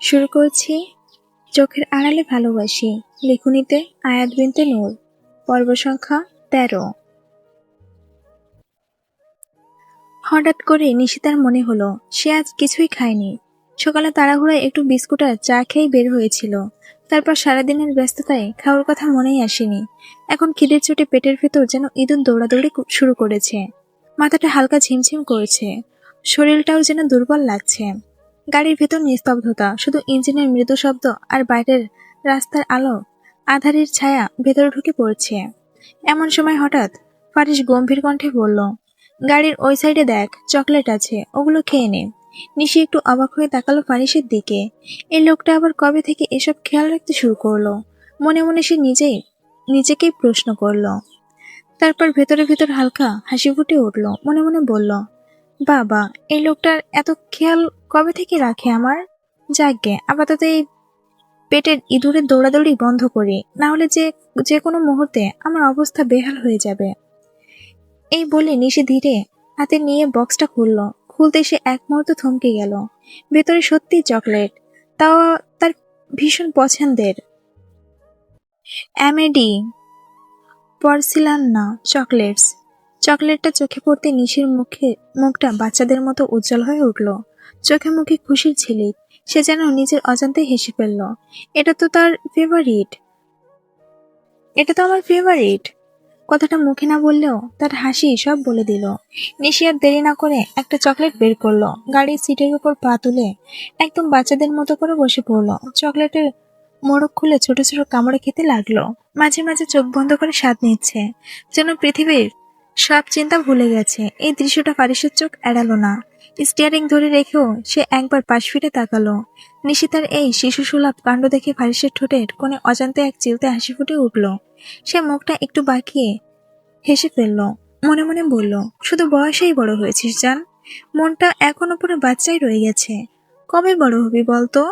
শুরু করছি চোখের আড়ালে ভালোবাসি, লেখনীতে আয়াত বিনতে নূর, পর্ব সংখ্যা তেরো। হঠাৎ করে নিশিতার মনে হলো, সে আজ কিছুই খায়নি। সকালে তাড়াহুড়োয় একটু বিস্কুট আর চা খেয়েই বের হয়েছিল। তারপর সারাদিনের ব্যস্ততায় খাওয়ার কথা মনেই আসেনি। এখন খিদের চোটে পেটের ভেতর যেন ইঁদুর দৌড়াদৌড়ি শুরু করেছে। মাথাটা হালকা ঝিমঝিম করছে। শরীরটাও যেন দুর্বল লাগছে। গাড়ির ভেতর নিস্তব্ধতা, শুধু ইঞ্জিনের মৃদু শব্দ আর বাইরের রাস্তার আলো আধারের ছায়া ভেতরে ঢুকে পড়ছে। এমন সময় হঠাৎ ফারিস গম্ভীর কণ্ঠে বলল, গাড়ির ওই সাইডে দেখ, চকলেট আছে, ওগুলো খেয়ে নে। নিশি একটু অবাক হয়ে তাকালো ফারিসের দিকে। এই লোকটা আবার কবে থেকে এসব খেয়াল রাখতে শুরু করল? মনে মনে সে নিজেই, নিজেকেই প্রশ্ন করল। তারপর ভেতরে ভেতর হালকা হাসি ফুটে উঠল, মনে মনে বলল বাবা, এই লোকটার এত খেয়াল কবে থেকে রাখে আমার? যাকে, আপাতত এই পেটের ইঁদুরের দৌড়াদৌড়ি বন্ধ করি। না হলে যে যে কোনো মুহূর্তে আমার অবস্থা বেহাল হয়ে যাবে। এই বলে নিশি ধীরে হাতে নিয়ে বক্সটা খুলল। খুলতে সে এক মুহূর্ত থমকে গেল। ভেতরে সত্যি চকলেট। তাও তার ভীষণ পছন্দের। অ্যামেডি পরসিলান না চকলেটস। চকলেটটা চোখে পড়তে নিশির মুখে, মুখটা বাচ্চাদের মতো উজ্জ্বল হয়ে উঠল। চোখে মুখে খুশির ঝিলিক, সে যেন নিজের অজান্তে হেসে ফেলল। এটা তো তার ফেভারিট এটা তো আমার ফেভারিট কথাটা মুখে না বললেও তার হাসি সব বলে দিল। নিশি আর দেরি না করে একটা চকলেট বের করল। গাড়ির সিটের উপর পা তুলে একদম বাচ্চাদের মতো করে বসে পড়ল। চকলেটের মোড়ক খুলে ছোট ছোট কামড়ে খেতে লাগল। মাঝে মাঝে চোখ বন্ধ করে স্বাদ নিচ্ছে। যেন পৃথিবীর সব চিন্তা ভুলে গেছে। এই দৃশ্যটা ফারিসের চোখ এড়ালো না। স্টিয়ারিং ধরে রেখেও সে একবার পাশ ফিরে তাকালো। নিশিতার এই শিশু সুলভ কাণ্ড দেখে ফারিসের ঠোঁটের কোণে অজান্তে এক চিলতে হাসি ফুটে উঠল। সে মুখটা একটু বাঁকিয়ে হেসে ফেলল। মনে মনে বলল, শুধু বয়সেই বড় হয়েছিস, জান। মনটা এখনও পুরো বাচ্চাই রয়ে গেছে। কবে বড় হবি বলতো?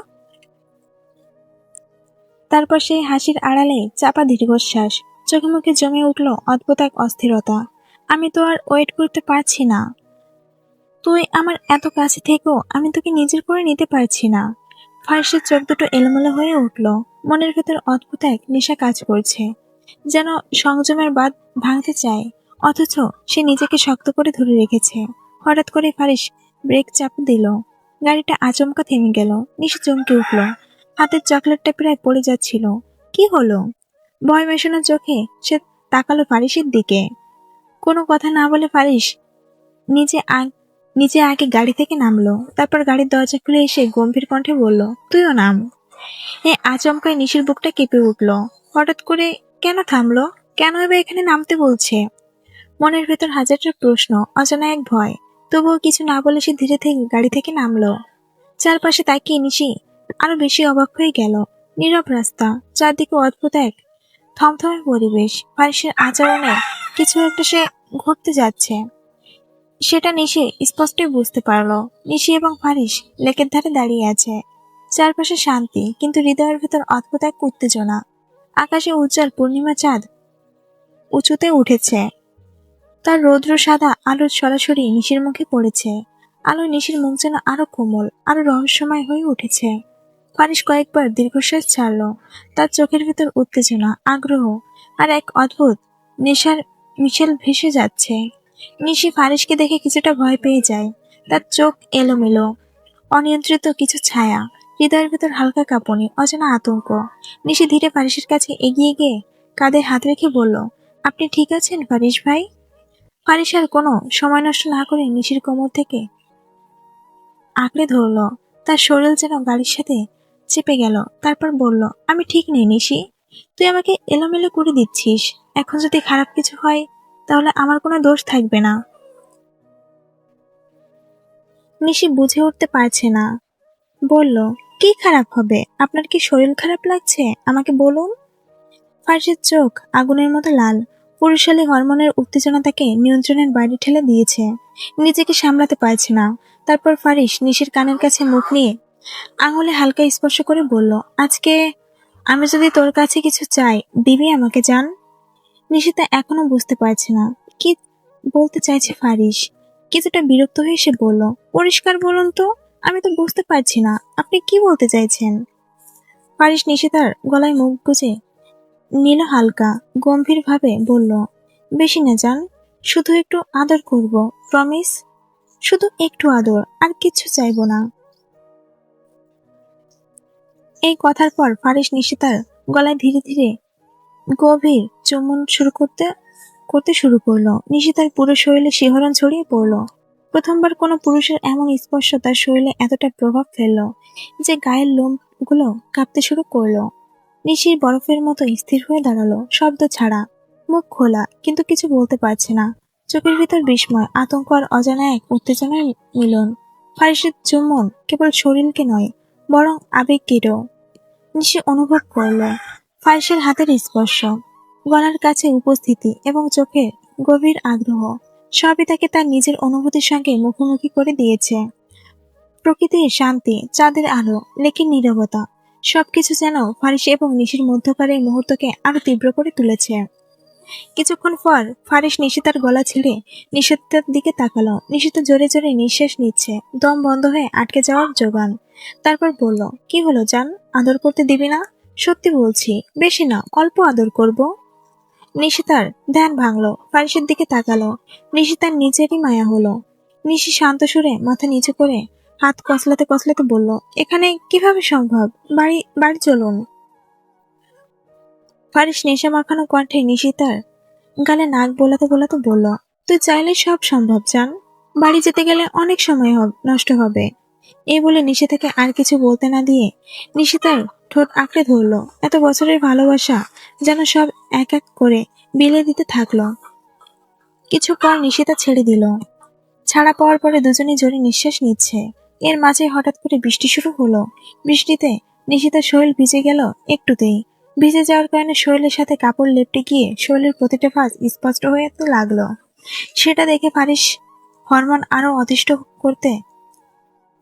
তারপর সেই হাসির আড়ালে চাপা দীর্ঘশ্বাস, চোখে মুখে জমে উঠল অদ্ভুত এক অস্থিরতা। আমি তো আর ওয়েট করতে পারছি না। তুই আমার এত কাছে থেকেও আমি তোকে নিজের করে নিতে পারছি না। ফার্সের চোখ দুটো এলোমেলো হয়ে উঠল। মনের ভেতর অদ্ভুত এক নেশা কাজ করছে। যেন সংযমের বাদ ভাঙতে চায়, অথচ সে নিজেকে শক্ত করে ধরে রেখেছে। হঠাৎ করে ফারিস ব্রেক চাপ দিল। গাড়িটা আচমকা থেমে গেল। নিশে চমকে উঠল। হাতের চকলেটটা প্রায় পড়ে যাচ্ছিল। কি হলো? ভয় মেশানো চোখে সে তাকালো ফারিসের দিকে। কোনো কথা না বলে পারিস নিজে নিজে আগে গাড়ি থেকে নামলো, তারপর গাড়ির দরজা খুলে এসে গম্ভীর কণ্ঠে বলল, তুইও নাম। এ আচমকায় নিশির বুকটা কেঁপে উঠল। হঠাৎ করে কেন থামলো? কেন এবার এখানে নামতে বলছে? মনের ভেতর হাজারটা প্রশ্ন, অজানা এক ভয়। তবুও কিছু না বলে সে ধীরে থেকে গাড়ি থেকে নামলো। চারপাশে তাকিয়ে নিশি আরও বেশি অবাক হয়ে গেল। নীরব রাস্তা, চারদিকে অদ্ভুত এক থমথমে পরিবেশ ফারিসের আচরণে কিছু একটা সে ঘটতে যাচ্ছে। সেটা নিশি স্পষ্টই বুঝতে পারল। নিশি এবং ফারিস লেকের ধারে দাঁড়িয়ে আছে। চারপাশে শান্তি, কিন্তু হৃদয়ের ভেতর অদ্ভুত এক উত্তেজনা। আকাশে উজ্জ্বল পূর্ণিমা চাঁদ উঁচুতে উঠেছে। তার রৌদ্র সাদা আলোর সরাসরি নিশির মুখে পড়েছে। আলো নিশির মুখ যেন আরও কোমল, আরও রহস্যময় হয়ে উঠেছে। ফারিস কয়েকবার দীর্ঘশ্বাস ছাড়ল। তার চোখের ভেতর উত্তেজনা, আগ্রহ আর এক অদ্ভুত নেশার মিশেল ভেসে যাচ্ছে। নিশি ফারিসকে দেখে কিছুটা ভয় পেয়ে যায়। তার চোখ এলোমেলো, অনিয়ন্ত্রিত কিছু ছায়া, হৃদয়ের ভেতর হালকা কাঁপনি, অজানা আতঙ্ক। নিশি ধীরে ফারিসের কাছে এগিয়ে গিয়ে কাঁধে হাত রেখে বলল, আপনি ঠিক আছেন ফারিস ভাই? ফারিস আর কোনো সময় নষ্ট না করে নিশির কোমর থেকে আঁকড়ে ধরল। তার শরীর যেন গাড়ির সাথে চেপে গেল, তারপর বলল, আমি ঠিক নেই নিশি। তুই আমাকে এলোমেলো করে দিচ্ছিস। এখন যদি খারাপ কিছু হয়, তাহলে আমার কোনো দোষ থাকবে না। নিশি বুঝে উঠতে পারছে না। বলল, কি খারাপ হবে? আপনার কি শরীর খারাপ লাগছে? আমাকে বলুন। ফার্সের চোখ আগুনের মতো লাল। পুরুষালী হরমোনের উত্তেজনা তাকে নিয়ন্ত্রণের বাইরে ঠেলে দিয়েছে। নিজেকে সামলাতে পারছে না। তারপর ফারিস নিশির কানের কাছে মুখ নিয়ে আঙুলে হালকা স্পর্শ করে বলল, আজকে আমি যদি তোর কাছে কিছু চাই, দিবি আমাকে, জান? নিশিতা এখনও বুঝতে পারছে না। কি বলতে চাইছে ফারিস কিছুটা বিরক্ত হয়ে সে বলল, পরিষ্কার বলুন তো, আমি তো বুঝতে পারছি না, আপনি কি বলতে চাইছেন? পারিস নিশিতার গলায় মুখ গুজে নীল হালকা, গম্ভীরভাবে বলল, বেশি না যান শুধু একটু আদর করব, প্রমিস? শুধু একটু আদর, আর কিচ্ছু চাইব না। এই কথার পর ফারিস নিশিতার গলায় ধীরে ধীরে গভীর চুম্বন শুরু করতে করতে শুরু করল। নিশিতার পুরো শরীরে শিহরণ ছড়িয়ে পড়ল। প্রথমবার কোনো পুরুষের এমন স্পর্শ তার শরীরে এতটা প্রভাব ফেলল যে গায়ের লোমগুলো কাঁপতে শুরু করল। নিশির বরফের মতো স্থির হয়ে দাঁড়াল, শব্দ ছাড়া, মুখ খোলা, কিন্তু কিছু বলতে পারছে না। চোখের ভিতর বিস্ময়, আতঙ্ক আর অজানা এক উত্তেজনার মিলন। ফারিসের চুম্বন কেবল শরীরকে নয়, বরং আবেগ আবেগকেও নিশি অনুভব করল, ফারিসের হাতের স্পর্শ, গলার কাছে উপস্থিতি এবং চোখের গভীর আগ্রহ, সবই তাকে তার নিজের অনুভূতির সঙ্গে মুখোমুখি করে দিয়েছে। প্রকৃতির শান্তি, চাঁদের আলো লেখের নীরবতা, সবকিছু যেন ফারিস এবং নিশির মধ্যকার এই মুহূর্তকে আরও তীব্র করে তুলেছে। কিছুক্ষণ পর ফারিস নিশিতার গলা ছিঁড়ে নিষিতার দিকে তাকালো। নিশিত জোরে জোরে নিঃশ্বাস নিচ্ছে। দম বন্ধ হয়ে আটকে যাওয়ার জোগান। তারপর বলল, কি হলো জান? আদর করতে দিবি না? সত্যি বলছি, বেশি না, অল্প আদর করব। নিশিতার ধ্যান ভাঙলো ফারিসের দিকে তাকালো। নিশিতার নিজেরই মায়া হলো। নিশি শান্ত সুরে মাথা নিচু করে হাত কসলাতে কসলাতে বলল, এখানে কীভাবে সম্ভব? বাড়ি বাড়ি চলুন। ফারিস নেশা মাখানো কণ্ঠে নিশিতার। গালে নাক বোলাতে বোলাতে বলল, তুই চাইলে সব সম্ভব চান বাড়ি যেতে গেলে অনেক সময় নষ্ট হবে। এই বলে নিশিতাকে আর কিছু বলতে না দিয়ে নিশিতার ঠোঁট আঁকড়ে ধরলো। এত বছরের ভালোবাসা যেন সব এক এক করে বিলে দিতে থাকল। কিছু পর নিশিতা ছেড়ে দিল। ছাড়া পাওয়ার পরে দুজনেই জোরে নিঃশ্বাস নিচ্ছে। এর মাঝে হঠাৎ করে বৃষ্টি শুরু হলো। বৃষ্টিতে নিশিতার শরীর ভিজে গেল একটুতেই। ভিজে যাওয়ার কারণে শরীরের সাথে কাপড় লেপটে গিয়ে শরীরের প্রতিটা ভাঁজ স্পষ্ট হয়ে লাগল। সেটা দেখে ফারিস হরমোন আরও অতিষ্ঠ করতে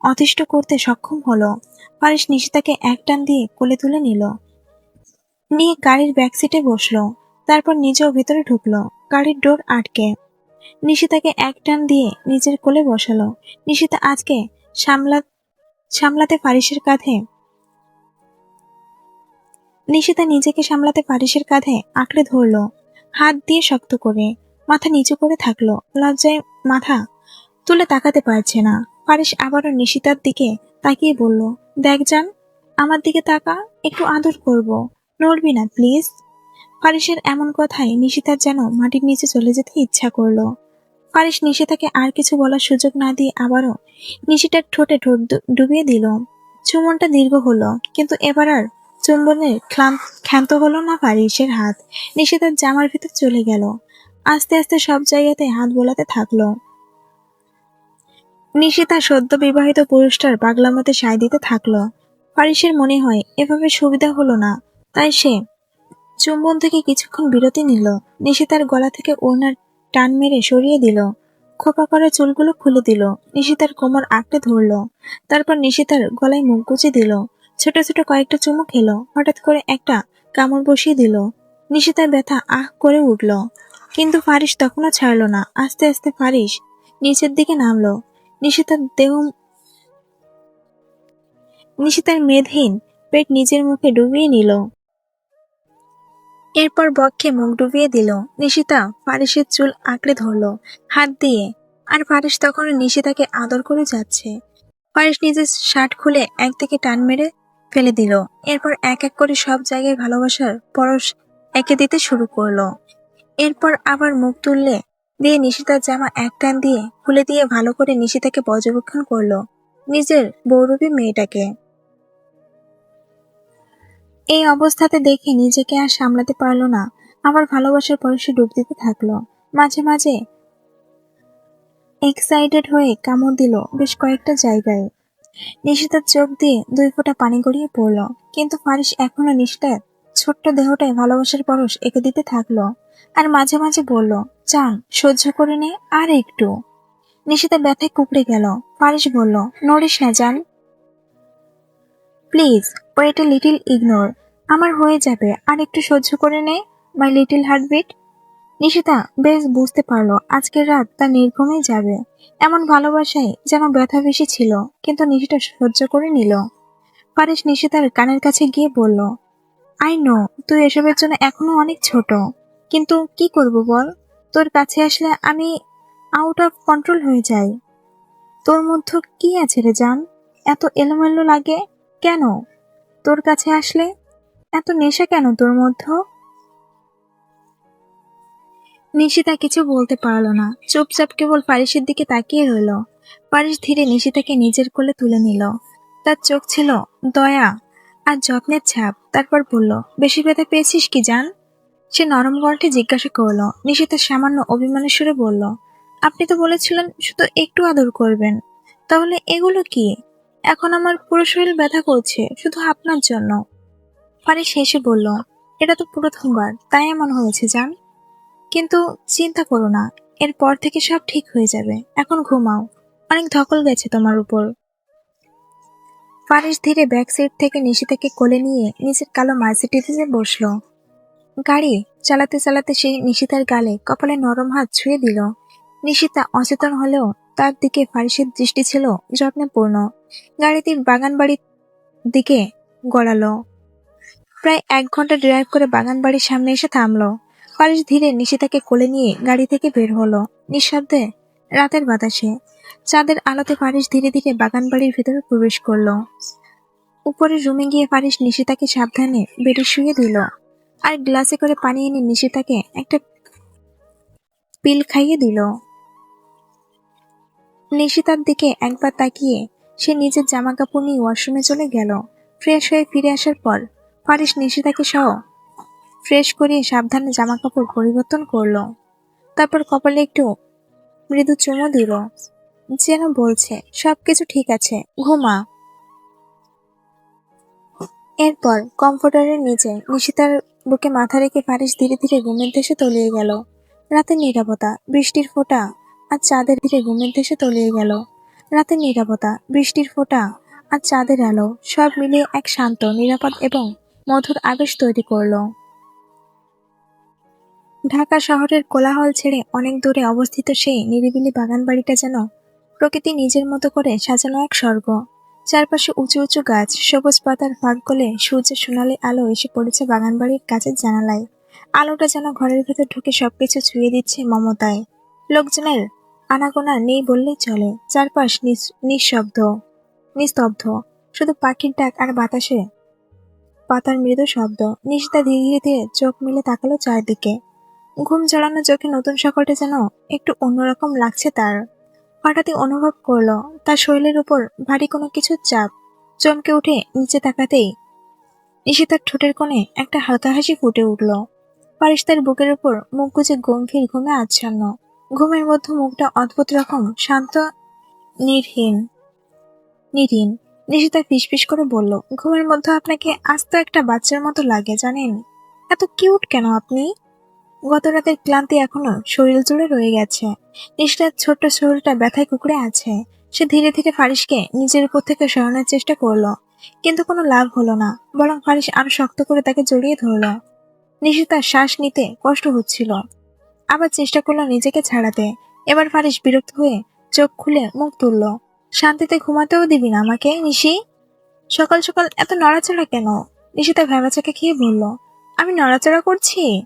অতিষ্ঠ করতে সক্ষম হলো। ফারিস নিশিতাকে এক টান দিয়ে কোলে তুলে নিল। নিয়ে গাড়ির ব্যাক সিটে বসল। তারপর নিজেও ভেতরে ঢুকলো। গাড়ির ডোর আটকে। নিশিতাকে এক টান দিয়ে নিজের কোলে বসালো। নিশিতা আজকে সামলা, সামলাতে ফারিসের কাঁধে নিশিতা নিজেকে সামলাতে ফারিসের কাঁধে আঁকড়ে ধরলো, হাত দিয়ে শক্ত করে, মাথা নিচু করে থাকল, লজ্জায় মাথা তুলে তাকাতে পারছে না। ফারিস আবারও নিশিতার দিকে তাকিয়ে বলল, দেখ যান আমার দিকে তাকা, একটু আদর করব। নড়বি না, প্লিজ? ফারিসের এমন কথায় নিশিতার যেন মাটির নিচে চলে যেতে ইচ্ছা করল। ফারিস নিশিতাকে আর কিছু বলার সুযোগ না দিয়ে আবারও নিশিতার ঠোঁটে ঠোঁট ডুবিয়ে দিল। চুমনটা দীর্ঘ হলো, কিন্তু এবার আর ক্লান্ত ক্ষান্ত হলো না ফারিসের হাত। নিশিতার জামার ভিতর চলে গেল। আস্তে আস্তে সব জায়গাতে হাত বোলাতে থাকল। নিশিতা সদ্য বিবাহিত পুরুষটার পাগলামতে সায় দিতে থাকল। ফারিসের মনে হয়, এভাবে সুবিধা হলো না। তাই সে চুম্বন থেকে কিছুক্ষণ বিরতি নিল। নিশিতার গলা থেকে ওড়নার টান মেরে সরিয়ে দিল। খোপা করা চুলগুলো খুলে দিল। নিশিতার কোমর আঁকড়ে ধরলো। তারপর নিশিতার গলায় মুখ গুজে দিল। ছোট ছোট কয়েকটা চুমু খেলো, হঠাৎ করে একটা কামড় বসিয়ে দিল। নিশিতার ব্যথা আহ করে উঠল। কিন্তু ফারিস তখনও ছাড়লো না। আস্তে আস্তে ফারিস নিচের দিকে নামলো। নিশিতার দেহ নিশিতার মেধহীন পেট নিজের মুখে ডুবিয়ে নিল। এরপর বক্ষে মুখ ডুবিয়ে দিল। নিশিতা ফারিসের চুল আঁকড়ে ধরলো, হাত দিয়ে। আর ফারিস তখন নিশিতাকে আদর করে যাচ্ছে। ফারিস নিজের শার্ট খুলে একদিকে টান মেরে ফেলে দিল। এরপর এক এক করে সব জায়গায় ভালোবাসার পরশ একে দিতে শুরু করল। এরপর আবার মুখ তুললে দিয়ে নিশিতার জামা এক টান দিয়ে খুলে দিয়ে ভালো করে নিশিতাকে পর্যবেক্ষণ করল, নিজের বৌরবী মেয়েটাকে। এই অবস্থাতে দেখে নিজেকে আর সামলাতে পারল না। আবার ভালোবাসার পরশে ডুব দিতে থাকল। মাঝে মাঝে এক্সাইটেড হয়ে কামড় দিল বেশ কয়েকটা জায়গায়। নিশিতার চোখ দিয়ে দুই ফোঁটা পানি গড়িয়ে পড়ল, কিন্তু ফারিস এখনও নিশিতার ছোট্ট দেহটায় ভালোবাসার পরশ এঁকে দিতে থাকল আর মাঝে মাঝে বলল, চান, সহ্য করে নে আর একটু। নিশিতা ব্যথায় কুকড়ে গেল। ফারিস বলল, নড়িস না যান please, wait a little ignore. আমার হয়ে যাবে। আর একটু সহ্য করে নে, মাই লিটিল হার্টবিট। নিশিতা বেশ বুঝতে পারল আজকের রাত তার নির্ঘুমেই যাবে। এমন ভালোবাসায় যেন ব্যথা বেশি ছিল, কিন্তু নিশিতা সহ্য করে নিল। পারিস নিশিতার কানের কাছে গিয়ে বলল, আই নো, তুই এসবের জন্য এখনও অনেক ছোট। কিন্তু কি করব বল? তোর কাছে আসলে আমি আউট অফ কন্ট্রোল হয়ে যাই। তোর মধ্যে কি আছে রে জান? এত এলোমেলো লাগে কেন? তোর কাছে আসলে এত নেশা কেন তোর মধ্যে? নিশিতা কিছু বলতে পারল না। চুপচাপ কেবল পারিসের দিকে তাকিয়ে রইল। পারিস ধীরে নিশিতাকে নিজের কোলে তুলে নিল। তার চোখ ছিল দয়া আর যত্নের ছাপ। তারপর বলল, বেশি ব্যথা পেয়েছিস কি, জান? সে নরম কণ্ঠে জিজ্ঞাসা করল। নিশিতা সামান্য অভিমানের সুরে বলল, আপনি তো বলেছিলেন শুধু একটু আদর করবেন। তাহলে এগুলো কি? এখন আমার পুরো শরীর ব্যথা করছে, শুধু আপনার জন্য। ফারিস হেসে বলল, এটা তো প্রথমবার তাই এমন হয়েছে, জান। কিন্তু চিন্তা করো না, এরপর থেকে সব ঠিক হয়ে যাবে। এখন ঘুমাও। অনেক ধকল গেছে তোমার উপর। ফারিস ধীরে ব্যাক সিট থেকে নিশিতাকে কোলে নিয়ে নিজের কালো মার্সিডিজে বসল। গাড়ি চালাতে চালাতে সেই নিশিতার গালে কপালে নরম হাত ছুঁয়ে দিল। নিশিতা অচেতন হলেও তার দিকে ফারিসের দৃষ্টি ছিল যত্নপূর্ণ। গাড়িটি বাগান বাড়ির দিকে গড়ালো। প্রায় এক ঘণ্টা ড্রাইভ করে বাগান বাড়ির সামনে এসে থামলো। ফারিস ধীরে নিশিতাকে কোলে নিয়ে গাড়ি থেকে বের হলো। নিঃশব্দে রাতের বাতাসে চাঁদের আলোতে ফারিস ধীরে ধীরে বাগান বাড়ির ভেতরে প্রবেশ করল। উপরের রুমে গিয়ে ফারিস নিশিতাকে সাবধানে বেডে শুয়ে দিল। আর গ্লাসে করে পানি এনে নিশিতাকে একটা পিল খাইয়ে দিল। নিশিতার দিকে একবার তাকিয়ে সে নিজের জামা কাপড় নিয়ে ওয়াশরুমে চলে গেল। ফ্রেশ হয়ে ফিরে আসার পর ফারিস নিশিতাকে সহ ফ্রেশ করিয়ে সাবধানে জামা কাপড় পরিবর্তন করল। তারপর কপালে একটু মৃদু চুমো দিল। যেন বলছে, সবকিছু ঠিক আছে, ঘুমা। এরপর কমফোর্টারের নিচে নিশিতার বুকে মাথা রেখে ফারিস ধীরে ধীরে ঘুমের দেশে তলিয়ে গেল। রাতের নিরাপত্তা, বৃষ্টির ফোঁটা, আর চাঁদের ধীরে ঘুমের দেশে তলিয়ে গেল। রাতের নিরাপত্তা, বৃষ্টির ফোঁটা, আর চাঁদের আলো, সব মিলিয়ে এক শান্ত, নিরাপদ এবং মধুর আবেশ তৈরি করল। ঢাকা শহরের কোলাহল ছেড়ে অনেক দূরে অবস্থিত সেই নিরিবিলি বাগান বাড়িটা যেন প্রকৃতি নিজের মতো করে সাজানো এক স্বর্গ। চারপাশে উঁচু উঁচু গাছ, সবুজ পাতার ফাঁক গলে সূর্যের সোনালি আলো এসে পড়েছে বাগান বাড়ির কাছের জানালায়। আলোটা যেন ঘরের ভেতর ঢুকে সবকিছু ছুঁয়ে দিচ্ছে মমতায়। লোকজনের আনাগোনা নেই বললেই চলে। চারপাশ নিঃশব্দ, নিস্তব্ধ। শুধু পাখির ডাক আর বাতাসে পাতার মৃদু শব্দ। নিশিতা ধীরে ধীরে চোখ মিলে তাকালো চারদিকে। ঘুম জড়ানো চোখে নতুন সকালটা যেন একটু অন্যরকম লাগছে তার। হঠাৎই অনুভব করল, তার শরীরের উপর ভারী কোনো কিছুর চাপ চমকে উঠে নিচে তাকাতেই নিশিতার ঠোঁটের কোণে একটা হালকা হাসি ফুটে উঠল। পারিস তার বুকের উপর মুখ গুজে গম্ভীর ঘুমে আচ্ছন্ন। ঘুমের মধ্যে মুখটা অদ্ভুত রকম, শান্ত, নির্হীন, নিরীন। নিশিতা ফিসফিস করে বলল, ঘুমের মধ্যে আপনাকে আস্ত একটা বাচ্চার মতো লাগে, জানেন? এত কিউট কেন আপনি? গত রাতের ক্লান্তি এখনও শরীর জুড়ে রয়ে গেছে। নিশিতার ছোট্ট শরীরটা ব্যথায় কুকড়ে আছে। সে ধীরে ধীরে ফারিসকে নিজের উপর থেকে সরানোর চেষ্টা করল। কিন্তু কোনো লাভ হলো না, বরং ফারিস আরও শক্ত করে তাকে জড়িয়ে ধরলো। নিশিতার শ্বাস নিতে কষ্ট হচ্ছিল। আবার চেষ্টা করল নিজেকে ছাড়াতে। এবার ফারিস বিরক্ত হয়ে চোখ খুলে মুখ তুলল। শান্তিতে ঘুমাতেও দিবি না আমাকে, নিশি। সকাল সকাল এত নড়াচড়া কেন? নিশি নিশিতা ভেবাচাকে খেয়ে বলল, আমি নড়াচড়া করছি?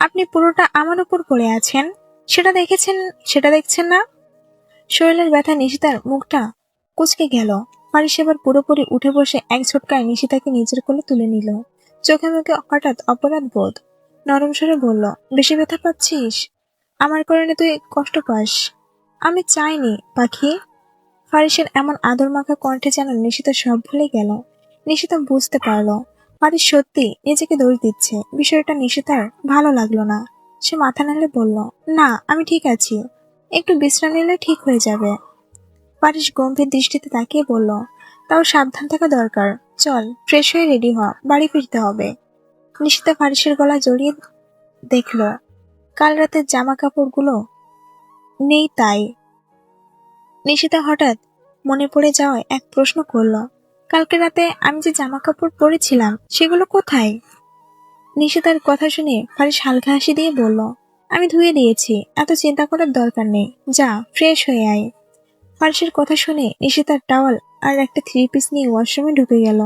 আপনি পুরোটা আমার উপর পড়ে আছেন? সেটা দেখেছেন, সেটা দেখছেন না? শরীরের ব্যথা নিশিতার মুখটা কুচকে গেল। ফারিস এবার পুরোপুরি উঠে বসে এক ঝটকায় নিশিতাকে নিজের কোলে তুলে নিল। চোখে মুখে হঠাৎ অপরাধ বোধ নরম স্বরে বলল, বেশি ব্যথা পাচ্ছিস? আমার কারণে তুই কষ্ট পাস। আমি চাইনি, পাখি। ফারিসের এমন আদর মাখা কণ্ঠে যেন নিশিতা সব ভুলে গেল। নিশিতা বুঝতে পারল ফারিস সত্যি নিজেকে দোষ দিচ্ছে? বিষয়টা নিশিতার ভালো লাগল না। সে মাথা নাড়ে বলল, না, আমি ঠিক আছি। একটু বিশ্রাম নিলে ঠিক হয়ে যাবে। পারিস গম্ভীর দৃষ্টিতে তাকিয়ে বলল, তাও সাবধান থাকা দরকার। চল, ফ্রেশ হয়ে রেডি হ, বাড়ি ফিরতে হবে। নিশিতা ফারিসের গলা জড়িয়ে দেখল, কাল রাতের জামা কাপড়গুলো নেই তাই। নিশিতা হঠাৎ মনে পড়ে যাওয়ায় এক প্রশ্ন করল কালকে রাতে আমি যে জামা কাপড় পরেছিলাম, সেগুলো কোথায়? নিশিতার কথা শুনে ফারিস হালকা হাসি দিয়ে বলল, আমি ধুয়ে দিয়েছি, এত চিন্তা করার দরকার নেই। যা, ফ্রেশ হয়ে আয়। ফারিসের কথা শুনে নিশিতার টাওয়াল আর একটা থ্রি পিস নিয়ে ওয়াশরুমে ঢুকে গেল।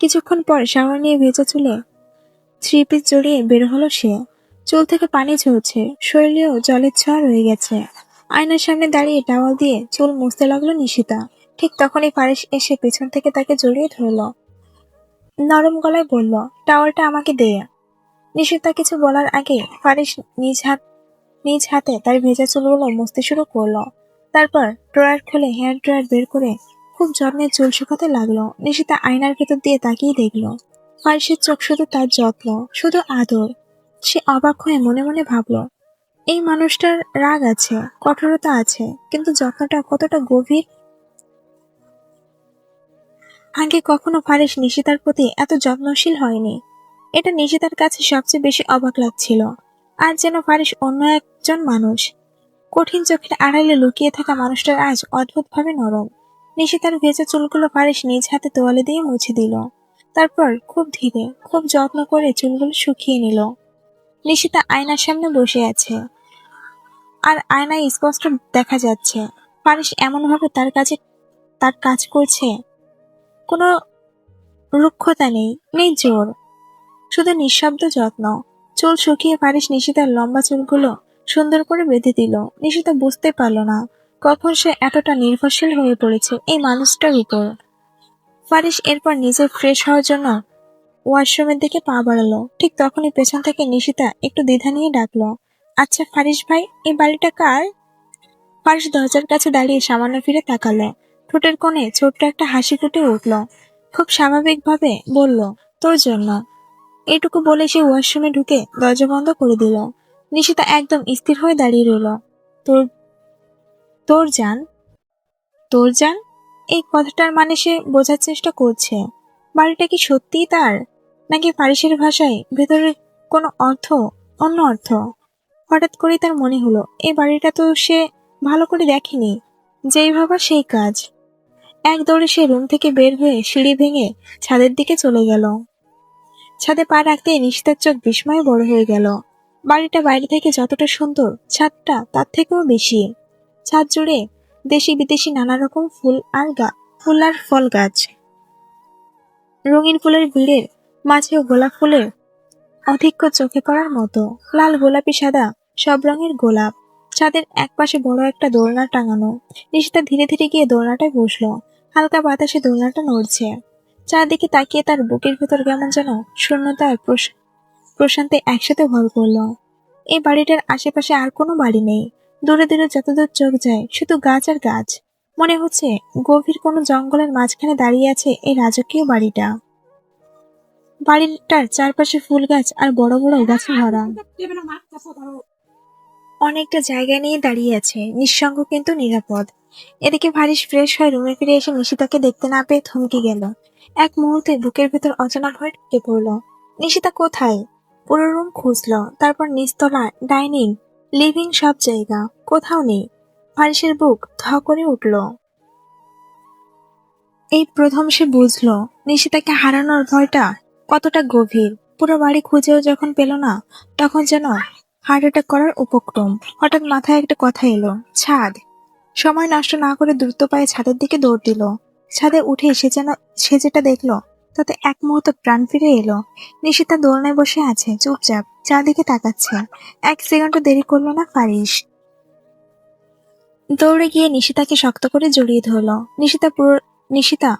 কিছুক্ষণ পর শাওয়ার নিয়ে ভেজা চুলে থ্রি পিস জড়িয়ে বের হলো সে। চুল থেকে পানি ঝরছে, শরীরেও জলের ছোঁয়া রয়ে গেছে। আয়নার সামনে দাঁড়িয়ে টাওয়াল দিয়ে চুল মুছতে লাগল নিশিতা। ঠিক তখনই ফারিস এসে পেছন থেকে তাকে জড়িয়ে ধরলো। নরম গলায় বলল টাওয়ালটা আমাকে দে। নিশিতা কিছু বলার আগে ফারিস নিজ হাত নিজ হাতে তার ভেজা চুলগুলো মুছতে শুরু করল। তারপর ড্রয়ার খুলে হেয়ার ড্রয়ার বের করে খুব যত্নে চুল শুকাতে লাগল। নিশিতা আয়নার ভেতর দিয়ে তাকিয়ে দেখল ফারিসের চোখ শুধু তার যত্ন, শুধু আদর। সে অবাক হয়ে মনে মনে ভাবলো, এই মানুষটার রাগ আছে, কঠোরতা আছে, কিন্তু যত্নটা কতটা গভীর আগে কখনো ফারিস নিশিতার প্রতি এত যত্নশীল হয়নি। এটা নিশিতার কাছে সবচেয়ে বেশি অবাক লাগছিল। আর যেন ফারিস অন্য একজন মানুষ। কঠিন চোখের আড়ালে লুকিয়ে থাকা মানুষটার আজ অদ্ভুতভাবে নরম। নিশিতার ভেজা চুলগুলো ফারিস নিজ হাতে তোয়ালে দিয়ে মুছে দিল। তারপর খুব ধীরে, খুব যত্ন করে চুলগুলো শুকিয়ে নিল। নিশিতা আয়নার সামনে বসে আছে। আর আয়নায় স্পষ্ট দেখা যাচ্ছে। ফারিস এমনভাবে তার কাছে, তার কাজ করছে। কোনো রুক্ষতা নেই নেই জোর। শুধু নিঃশব্দ যত্ন। চুল শুকিয়ে পারিস নিশিতার লম্বা চুলগুলো সুন্দর করে বেঁধে দিল। নিশিতা বুঝতে পারল না কখন সে এতটা নির্ভরশীল হয়ে পড়েছে এই মানুষটার উপর। ফারিস এরপর নিজে ফ্রেশ হওয়ার জন্য ওয়াশরুমের দিকে পা বাড়ালো। ঠিক তখনই পেছন থেকে নিশিতা একটু দ্বিধা নিয়ে ডাকলো আচ্ছা ফারিস ভাই, এই বাড়িটা কার? ফারিস দরজার কাছে দাঁড়িয়ে সামান্য ফিরে তাকালো। ঠোঁটের কোণে ছোট্ট একটা হাসি ফুটে উঠল। খুব স্বাভাবিকভাবে বলল, তোর জন্য। এটুকু বলে সে ওয়াশরুমে ঢুকে দরজা বন্ধ করে দিল। নিশিতা একদম স্থির হয়ে দাঁড়িয়ে রইল। তোর তোর যান তোর যান এই কথাটার মানে সে বোঝার চেষ্টা করছে। বাড়িটা কি সত্যিই তার? নাকি পারিসের ভাষায় ভেতরের কোনো অর্থ, অন্য অর্থ? হঠাৎ করে তার মনে হলো এই বাড়িটা তো সে ভালো করে দেখেনি। যেই ভাবা সেই কাজ। এক দৌড়ে সে রুম থেকে বের হয়ে সিঁড়ি ভেঙে ছাদের দিকে চলে গেল। ছাদে পা রাখতে নিশিতার চোখ বিস্ময়ে বড় হয়ে গেল। বাড়িটা বাইরে থেকে যতটা সুন্দর, ছাদটা তার থেকেও বেশি। ছাদ জুড়ে দেশি বিদেশি নানা রকম ফুল আর গা, ফুল আর ফল গাছ। রঙিন ফুলের ভিড়ের মাঝেও গোলাপ ফুলের অধিক্য চোখে পড়ার মতো। লাল গোলাপি, সাদা, সব রঙের গোলাপ। ছাদের একপাশে বড় একটা দোলনা টাঙানো। নিশিতা ধীরে ধীরে গিয়ে দোলনাটায় বসল। হালকা বাতাসে দোলনাটা নড়ছে। চারদিকে তাকিয়ে তার বুকের ভেতর কেমন যেন শূন্যতা আর প্রশ- প্রশান্তি একসাথে ভর করল। এই বাড়িটার আশেপাশে আর কোনো বাড়ি নেই। দূরে দূরে যতদূর চোখ যায়, শুধু গাছ আর গাছ। মনে হচ্ছে গভীর কোনো জঙ্গলের মাঝখানে দাঁড়িয়ে আছে এই রাজকীয় বাড়িটা। বাড়িটার চারপাশে ফুল গাছ আর বড় বড় গাছে ভরা অনেকটা জায়গা নিয়ে দাঁড়িয়ে আছে। নিঃসঙ্গ কিন্তু নিরাপদ। এদিকে ভারিস ফ্রেশ হয়ে রুমে ফিরে এসে নিশিতাকে দেখতে না পেয়ে থমকে গেল। এক মুহূর্তে বুকের ভেতর অচেনা ভয় ঢুকে পড়ল। নিশিতা কোথায়? পুরো রুম খুঁজলো, তারপর নিস্তলা ডাইনিং, লিভিং সব জায়গা, কোথাও নেই। ফারিসের বুক ধ করে উঠল। এই প্রথম সে বুঝলো, নিশিতাকে হারানোর ভয়টা কতটা গভীর। পুরো বাড়ি খুঁজেও যখন পেল না, তখন যেন হার্ট অ্যাটাক করার উপক্রম। হঠাৎ মাথায় একটা কথা এলো, ছাদ। সময় নষ্ট না করে দ্রুত পায়ে ছাদের দিকে দৌড় দিল। ছাদে উঠে সে যেন, সে যেটা দেখল, তাতে এক মুহূর্ত প্রাণ ফিরে এলো। নিশিতা দোলনায় বসে আছে, চুপচাপ, চারদিকে তাকাচ্ছে। এক সেকেন্ডও দেরি করল না ফারিস দৌড়ে গিয়ে নিশিতাকে শক্ত করে জড়িয়ে ধরলো। নিশিতা পুরো নিশিতা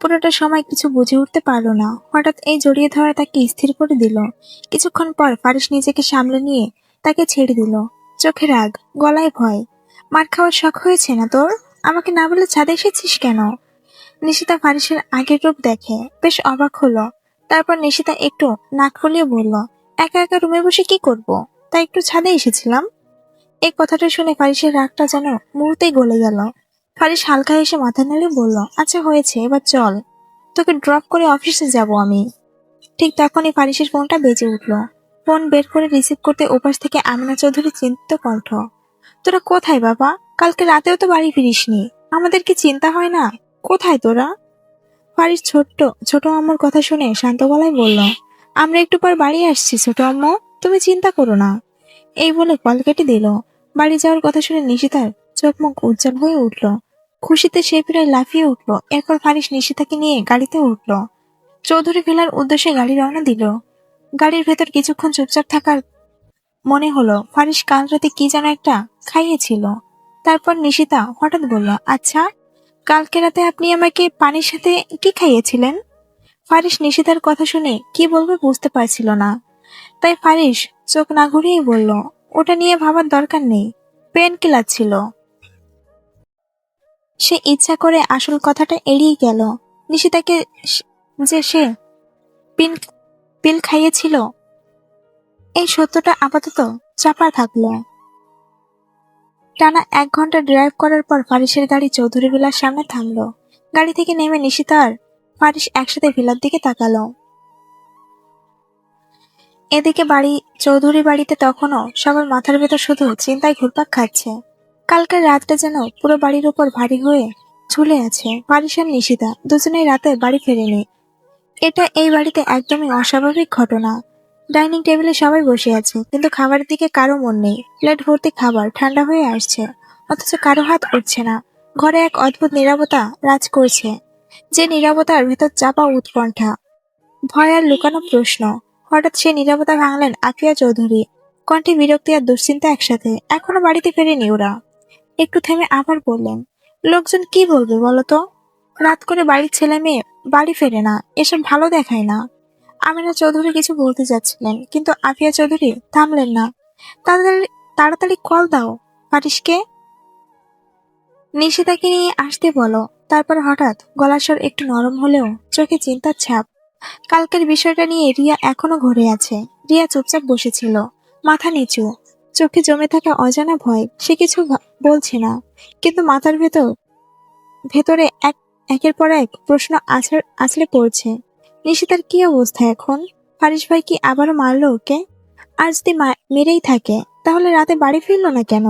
পুরোটা সময় কিছু বুঝে উঠতে পারল না। হঠাৎ এই জড়িয়ে ধরা তাকে স্থির করে দিল। কিছুক্ষণ পর ফারিস নিজেকে সামলে নিয়ে তাকে ছেড়ে দিল। চোখে রাগ, গলায় ভয়। মার খাওয়ার শখ হয়েছে না তোর? আমাকে না বলে ছাদে এসেছিস কেন? নিশিতা ফারিসের আগের রূপ দেখে বেশ অবাক হলো। তারপর নিশিতা একটু নাক ফুলিয়ে বলল, একা একা রুমে বসে কি করব? তাই একটু ছাদে এসেছিলাম? এই কথাটা শুনে ফারিসের রাগটা যেন মুহূর্তেই গলে গেল। ফারিস হালকা এসে মাথা নেড়ে বলল আচ্ছা হয়েছে, এবার চল। তোকে ড্রপ করে অফিসে যাব আমি। ঠিক তখনই ফারিসের ফোনটা বেজে উঠল। ফোন বের করে রিসিভ করতে ওপাশ থেকে আমিনা চৌধুরী চিন্তিত কণ্ঠ। তোরা কোথায় বাবা? কালকে রাতেও তো বাড়ি ফিরিসনি। আমাদের কি চিন্তা হয় না? কোথায় তোরা? ফারিস ছোট্ট, ছোট আম্মুর কথা শুনে শান্ত গলায় বলল, আমরা একটু পর বাড়ি আসছি ছোট আম্মু। তুমি চিন্তা করো না। এই বলে কল কেটে দিল। বাড়ি যাওয়ার কথা শুনে নিশিতার চোখ মুখ উজ্জ্বল হয়ে উঠল। খুশিতে সে প্রায় লাফিয়ে উঠল। এরপর ফারিস নিশিতাকে নিয়ে গাড়িতে উঠল। চৌধুরী ফেলার উদ্দেশ্যে গাড়ি রওনা দিল। গাড়ির ভেতর কিছুক্ষণ চুপচাপ থাকার মনে হলো ফারিস কাল রাতে কি যেন একটা খাইয়েছিল। তারপর নিশিতা হঠাৎ বলল আচ্ছা কালকে রাতে আপনি আমাকে পানির সাথে কি খাইয়েছিলেন? ফারিস নিশিতার কথা শুনে কি বলবে বুঝতে পারছিল না। তাই ফারিস চোখ না ঘুরিয়েই বলল, ওটা নিয়ে ভাবার দরকার নেই, পেন কিলার ছিল। সে ইচ্ছা করে আসল কথাটা এড়িয়ে গেল। নিশিতাকে যে সে পিন পিল খাইয়েছিল। এই সত্যটা আপাতত চাপা থাকল। টানা এক ঘণ্টা ড্রাইভ করার পর ফারিসের গাড়ি চৌধুরী ভিলার সামনে থামলো। গাড়ি থেকে নেমে নিশিতা আর ফারিস একসাথে ভিলার দিকে তাকালো। এদিকে বাড়ি, চৌধুরী বাড়িতে তখনও সবার মাথার ভেতর শুধু চিন্তায় ঘুরপাক খাচ্ছে। কালকের রাতটা যেন পুরো বাড়ির উপর ভারী হয়ে ঝুলে আছে। ফারিস আর নিশিতা দুজনেই রাতে বাড়ি ফেরেনি। এটা এই বাড়িতে একদমই অস্বাভাবিক ঘটনা। ডাইনিং টেবিলে সবাই বসে আছে, কিন্তু খাবারের দিকে কারও মন নেই। প্লেট ভর্তি খাবার ঠান্ডা হয়ে আসছে, অথচ কারও হাত উঠছে না। ঘরে এক অদ্ভুত নীরবতা রাজ করছে, যে নীরবতার ভেতর চাপা উৎকণ্ঠা। ভয় আর লুকানো প্রশ্ন, হঠাৎ সে নীরবতা ভাঙলেন আফিয়া চৌধুরী। কণ্ঠে বিরক্তি আর দুশ্চিন্তা একসাথে, এখনও বাড়িতে ফেরেনি ওরা। একটু থেমে আবার বললেন, লোকজন কি বলবে বলতো রাত করে বাড়ির ছেলে মেয়ে বাড়ি ফেরে না, এসব ভালো দেখায় না। আমিনা চৌধুরী কিছু বলতে যাচ্ছিলেন, কিন্তু আফিয়া চৌধুরী থামলেন না। তাড়াতাড়ি তাড়াতাড়ি কল দাও পারিসকে নিশিতাকে নিয়ে আসতে বলো, তারপর হঠাৎ গলার স্বর একটু নরম হলেও চোখে চিন্তার ছাপ। কালকের বিষয়টা নিয়ে রিয়া এখনও ঘরে আছে, রিয়া চুপচাপ বসেছিল, মাথা নিচু, চোখে জমে থাকা অজানা ভয়, সে কিছু বলছে না, কিন্তু মাথার ভেতর, ভেতরে এক একের পর এক প্রশ্ন আছড়, আছড়ে পড়ছে। নিশিতার কি অবস্থা এখন? ফারিস ভাই কি আবারও মারলো ওকে? আর যদি মেরেই থাকে, তাহলে রাতে বাড়ি ফিরলো না কেন?